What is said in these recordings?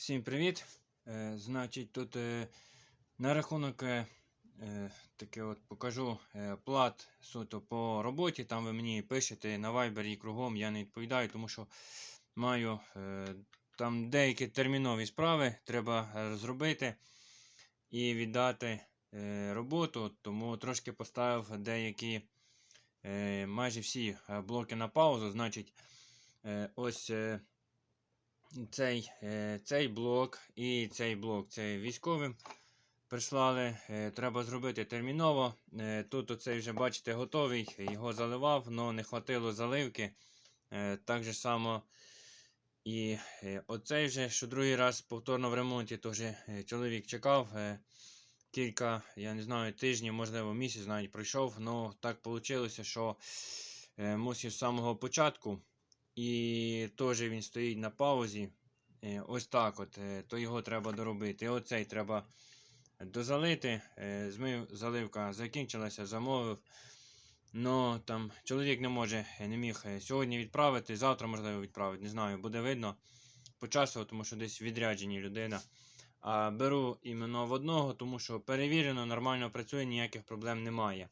Всім привіт! Е, значить, тут е, на рахунок е, таке от покажу плат суто по роботі. Там ви мені пишете на Viber і кругом, я не відповідаю, тому що маю там деякі термінові справи треба зробити і віддати роботу, тому трошки поставив деякі майже всі блоки на паузу. Значить, ось. Цей, е, цей блок і цей блок це військовим прислали. Е, Треба зробити терміново. Е, Тут оцей вже, бачите, готовий, його заливав, але не хватило заливки. Так же само і оцей вже, що другий раз повторно в ремонті, е, чоловік чекав. Кілька, я не знаю, тижнів, можливо, місяць навіть пройшов. Ну так вийшло, що мусив з самого початку. І теж він стоїть на паузі. Е, Ось так от. е, То його треба доробити. Оцей треба дозалити. Е, Змив, заливка закінчилася, замовив. Ну там чоловік не може, не міг сьогодні відправити, завтра можливо відправити. Не знаю, буде видно по часу, тому що десь відряджені людина. А беру іменно в одного, тому що перевірено, нормально працює, ніяких проблем немає.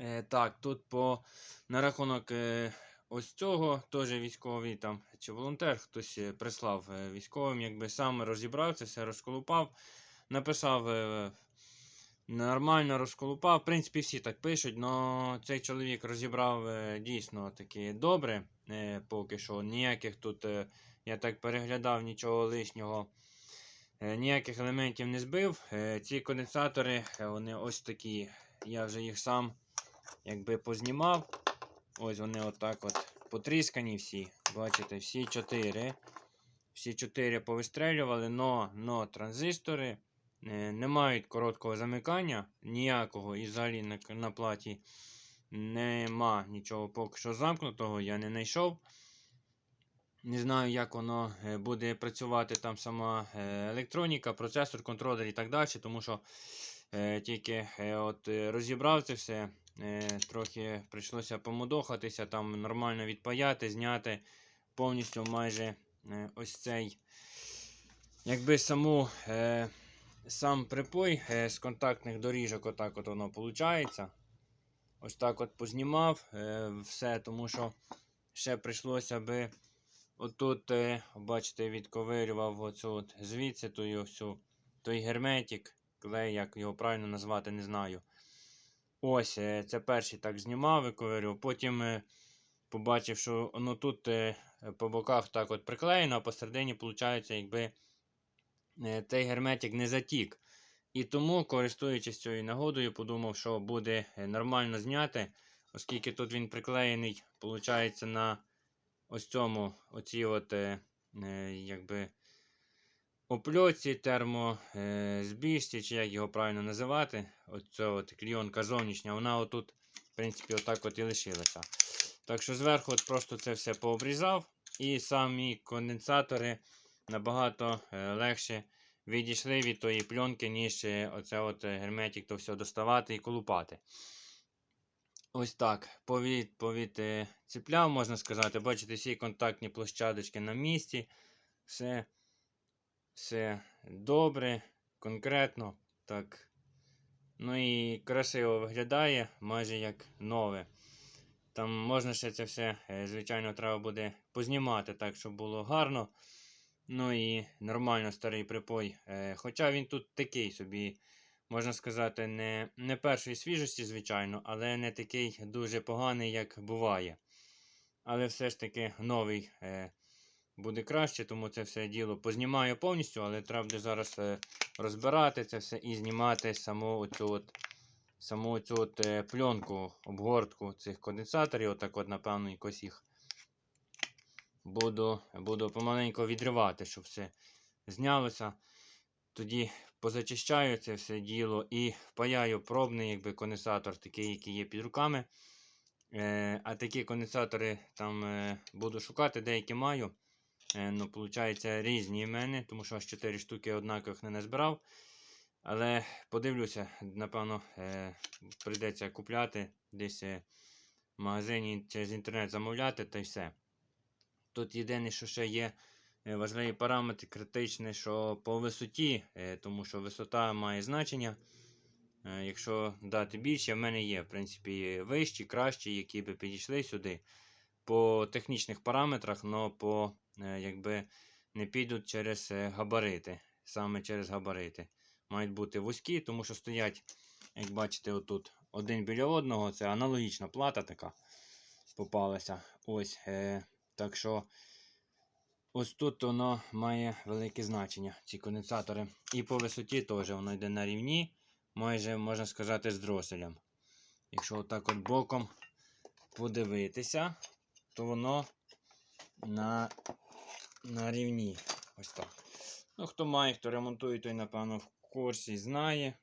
Е, так, тут по на рахунок ось цього теж військовий там чи волонтер хтось е, прислав е, військовим, якби сам розібрав це все, розколупав, написав е, нормально розколупав. В принципі, всі так пишуть, але цей чоловік розібрав дійсно таки добре. Поки що ніяких тут, я так переглядав, нічого лишнього. Ніяких елементів не збив. Ці конденсатори, вони ось такі. Я вже їх сам якби познімав. Ось вони отак от потріскані всі. Бачите, всі чотири. Всі чотири повистрелювали, но, но транзистори е, не мають короткого замикання, ніякого і взагалі на, на платі нема нічого поки що замкнутого, я не знайшов. Не знаю, як воно е, буде працювати там сама е, електроніка, процесор, контролер і так далі, тому що е, тільки е, от, е, розібрав це все. Е, трохи прийшлося помудохатися, там нормально відпаяти, зняти повністю майже е, ось цей, якби саму, е, сам припой з контактних доріжок, отак от воно виходить. Ось так от познімав все, тому що ще прийшлося би отут, бачите, відковирював оцю от звідси тую всю, той герметик, клей, як його правильно назвати, не знаю. Ось, е, це перший так знімав, виковирював. Потім е, побачив, що ну, тут е, по боках так от приклеєно, а посередині, виходить, якби цей герметик не затік. І тому, користуючись цією нагодою, подумав, що буде нормально зняти, оскільки тут він приклеєний, виходить, на ось цьому, оцій от, якби, опльоці термозбіжці, чи як його правильно називати. Оця от клійонка зовнішня, вона отут, в принципі, отак от і лишилася. Так що зверху от просто це все пообрізав, і самі конденсатори набагато е, легше відійшли від тої пленки, ніж е, оце от е, герметик то все доставати і колупати. Ось так. Повід, повід е, ціпляв, можна сказати. Бачите, всі контактні площадочки на місці. Все, все добре, конкретно. Так. Ну і красиво виглядає, майже як нове. Там можна ще це все, е, звичайно, треба буде познімати так, щоб було гарно. Ну і нормально старий припой. Е, Хоча він тут такий собі, можна сказати, не, не першої свіжості, звичайно, але не такий дуже поганий, як буває. Але все ж таки новий е, буде краще, тому це все діло познімаю повністю, але треба буде зараз е, розбирати це все і знімати саму оцю от, саму оцю от е, пленку, обгортку цих конденсаторів. Отак от, напевно, якось їх буду, буду помаленьку відривати, щоб все знялося. Тоді позачищаю це все діло і впаяю пробний якби, конденсатор, такий, який є під руками. Е, а такі конденсатори там е, буду шукати, деякі маю. Е, ну, виходить, різні в мене, тому що аж 4 штуки однакових не назбирав. Але подивлюся, напевно, е, прийдеться купляти десь е, в магазині через інтернет замовляти та й все. Тут єдине, що ще є е, важливий параметр критичний, що по висоті, тому що висота має значення. Якщо дати більше, в мене є, в принципі, вищі, кращі, які би підійшли сюди по технічних параметрах, але по, якби, не підуть через е, габарити. Саме через габарити. Мають бути вузькі, тому що стоять, як бачите, отут один біля одного. Це аналогічна плата така попалася. Ось. Е, так що ось тут воно має велике значення, ці конденсатори. І по висоті теж воно йде на рівні, майже можна сказати, з дроселем. Якщо отак от боком подивитися, то воно на, на рівні. Ось так. Ну, хто має, хто ремонтує, той, напевно, в курсі знає.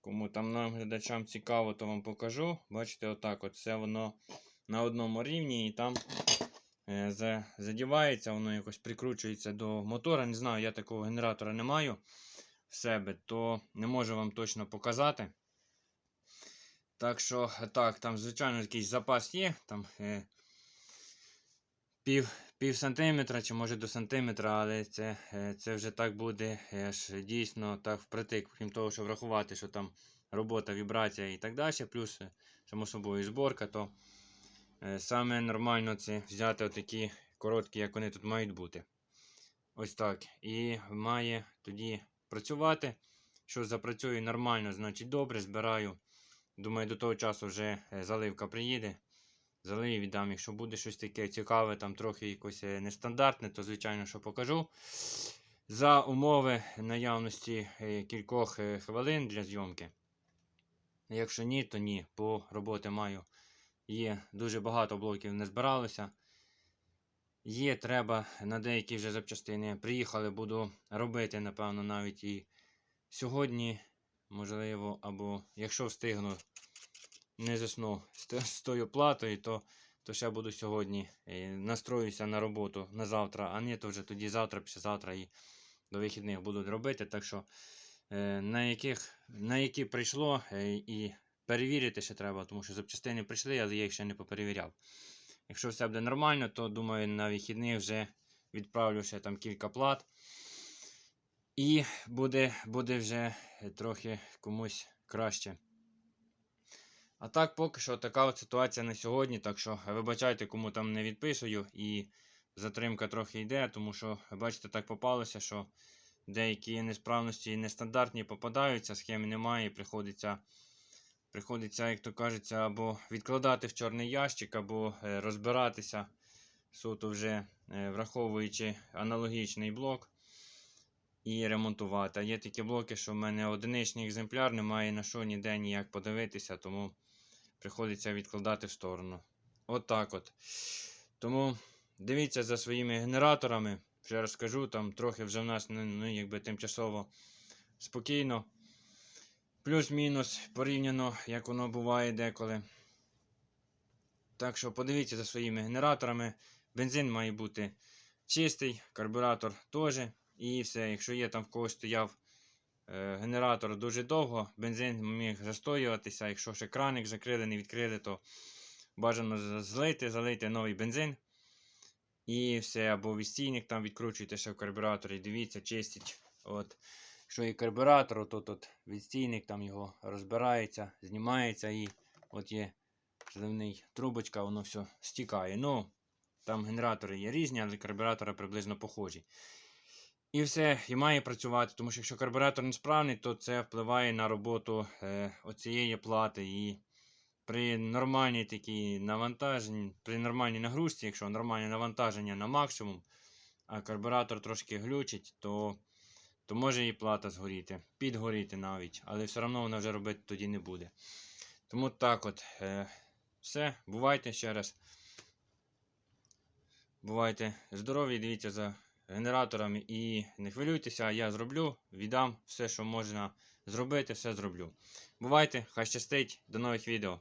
Кому там нам глядачам цікаво, то вам покажу. Бачите, отак от все воно на одному рівні і там е, за- задівається, воно якось прикручується до мотора. Не знаю, я такого генератора не маю в себе, то не можу вам точно показати. Так що, так, там, звичайно, якийсь запас є. Там е, пів, пів сантиметра чи може до сантиметра, але це, е, це вже так буде аж дійсно так впритик, крім того, що врахувати, що там робота, вібрація і так далі, плюс, е, само собою, зборка, то е, саме нормально це взяти отакі короткі, як вони тут мають бути. Ось так. І має тоді працювати. Що запрацює нормально, значить добре, збираю. Думаю, до того часу вже е, заливка приїде. Залию віддам, якщо буде щось таке цікаве, там трохи якось е, нестандартне, то звичайно, що покажу. За умови наявності е, кількох е, хвилин для зйомки. Якщо ні, то ні. По роботи маю. Є дуже багато блоків не збиралося. Є, треба на деякі вже запчастини. Приїхали, буду робити, напевно, навіть і сьогодні, можливо, або якщо встигну, не засну з, тою платою, то, то ще буду сьогодні. е, Настроюся на роботу на завтра, а ні, то вже тоді завтра, післязавтра і до вихідних буду робити. Так що е, на, яких, на які прийшло е, і перевірити ще треба, тому що запчастини прийшли, але я їх ще не поперевіряв. Якщо все буде нормально, то думаю, на вихідних вже відправлю ще там кілька плат. І буде, буде вже трохи комусь краще. А так, поки що така от ситуація на сьогодні. Так що вибачайте, кому там не відписую. І затримка трохи йде, тому що, бачите, так попалося, що деякі несправності і нестандартні попадаються, схеми немає, і приходиться, приходиться, як то кажеться, або відкладати в чорний ящик, або е, розбиратися суто вже е, враховуючи аналогічний блок. І ремонтувати. А є такі блоки, що в мене одиничний екземпляр, немає на що ніде ніяк подивитися, тому приходиться відкладати в сторону. От так от. Тому дивіться за своїми генераторами. Ще раз скажу, там трохи вже в нас ну, ну, якби тимчасово спокійно. Плюс-мінус порівняно, як воно буває деколи. Так що подивіться за своїми генераторами. Бензин має бути чистий, карбюратор теж. І все, якщо є там в когось стояв генератор дуже довго, бензин міг застоюватися. Якщо ще краник закрили, не відкрили, то бажано злити, залити новий бензин. І все, або відстійник там відкручуйте ще в карбюраторі, дивіться, чистіть. От. Якщо є карбюратор, то тут відстійник там його розбирається, знімається і от є зливний трубочка, воно все стікає. Ну, там генератори є різні, але карбюратори приблизно похожі. І все, і має працювати, тому що якщо карбюратор несправний, то це впливає на роботу е, оцієї плати. І при нормальній такій навантаженні, при нормальній нагрузці, якщо нормальне навантаження на максимум, а карбюратор трошки глючить, то, то може і плата згоріти, підгоріти навіть, але все одно вона вже робити тоді не буде. Тому так от. Е, все, бувайте ще раз. Бувайте здорові, дивіться за генераторами і не хвилюйтеся, я зроблю, віддам все, що можна зробити, все зроблю. Бувайте, хай щастить, до нових відео.